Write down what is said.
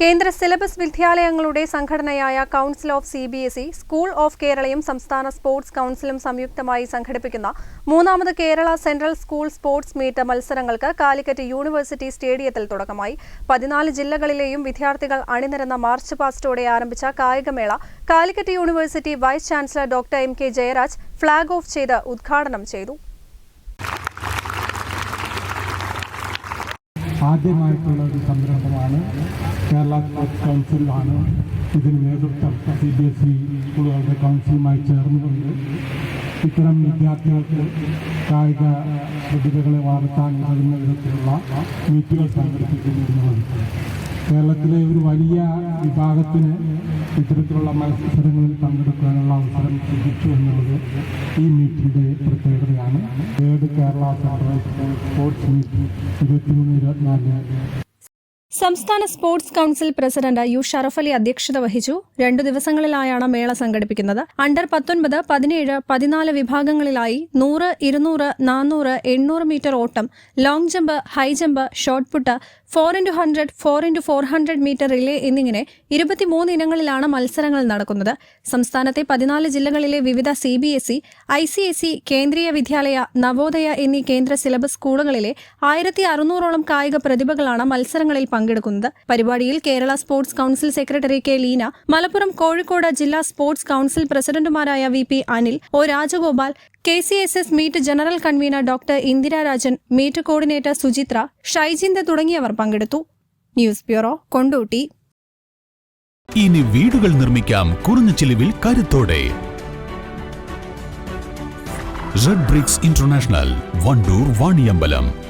കേന്ദ്ര സിലബസ് വിദ്യാലയങ്ങളുടെ സംഘടനയായ council of C B S E school of കേരളയും സംസ്ഥാന സ്പോർട്സ് കൗൺസിലും സംയുക്തമായി സംഘടിപ്പിക്കുന്ന മൂന്നാമത് Kerala central school sports meet മത്സരങ്ങൾക്ക് കാലിക്കറ്റ് യൂണിവേഴ്സിറ്റി സ്റ്റേഡിയത്തിൽ തുടക്കമായി. പതിനാല് ജില്ലകളിലെയും വിദ്യാർത്ഥികൾ അണിനിരന്ന മാർച്ച് പാസ്റ്റോടെ ആരംഭിച്ച കായികമേള Calicut university vice chancellor doctor M K Jayaraj flag off ചെയ്ത് ഉദ്ഘാടനം ചെയ്തു. ആദ്യമായിട്ടുള്ള ഒരു സംരംഭമാണ് കേരള സ്പോർട്സ് കൗൺസിലാണ് ഇതിന് നേതൃത്വം സി ബി എസ് ഇ സ്കൂളുകളുടെ കൗൺസിലുമായി ചേർന്നുകൊണ്ട് ഇത്തരം വിദ്യാർത്ഥികൾക്ക് കായിക പ്രതിഭകളെ വളർത്താൻ ഉതകുന്ന വിധത്തിലുള്ള മീറ്റുകൾ സംഘടിപ്പിക്കുന്നു. കേരളത്തിലെ ഒരു വലിയ വിഭാഗത്തിന് ഇത്തരത്തിലുള്ള മത്സരങ്ങളിൽ പങ്കെടുക്കാനുള്ള അവസരം ലഭിച്ചു എന്നുള്ളത് ഈ മീറ്റിന്റെ പ്രത്യേകതയാണ്. Third Kerala central sports meet ഇരുപത്തിമൂന്ന് ഇരുപത്തിനാല് സംസ്ഥാന sports council president U Sharaf Ali അധ്യക്ഷത വഹിച്ചു. രണ്ടു ദിവസങ്ങളിലായാണ് മേള സംഘടിപ്പിക്കുന്നത്. അണ്ടർ പത്തൊൻപത് പതിനേഴ് പതിനാല് വിഭാഗങ്ങളിലായി നൂറ് ഇരുന്നൂറ് നാനൂറ് എണ്ണൂറ് മീറ്റർ ഓട്ടം long jump high jump shot put four into hundred four into four hundred metre relay എന്നിങ്ങനെ ഇരുപത്തിമൂന്ന് ഇനങ്ങളിലാണ് മത്സരങ്ങൾ നടക്കുന്നത്. സംസ്ഥാനത്തെ പതിനാല് ജില്ലകളിലെ വിവിധ C B S E I C S E Kendriya Vidyalaya Navodaya എന്നീ കേന്ദ്ര സിലബസ് സ്കൂളുകളിലെ ആയിരത്തി അറുന്നൂറോളം കായിക പ്രതിഭകളാണ് മത്സരങ്ങളിൽ പങ്കെടുക്കുന്നത്. പരിപാടിയിൽ Kerala sports council secretary K Leena Malappuram Kozhikode ജില്ലാ സ്പോർട്സ് കൌൺസിൽ പ്രസിഡന്റുമാരായ V P Anil O Rajagopal K C S S meet general convener doctor Indira Rajan meet coordinator Suchitra Shaijinda തുടങ്ങിയവർ പങ്കെടുത്തു. News bureau Kondotty. ഇനി വീടുകൾ നിർമ്മിക്കാം കുറഞ്ഞ ചിലവിൽ കരുത്തോടെ. Red bricks international Wandoor Vaniyambalam.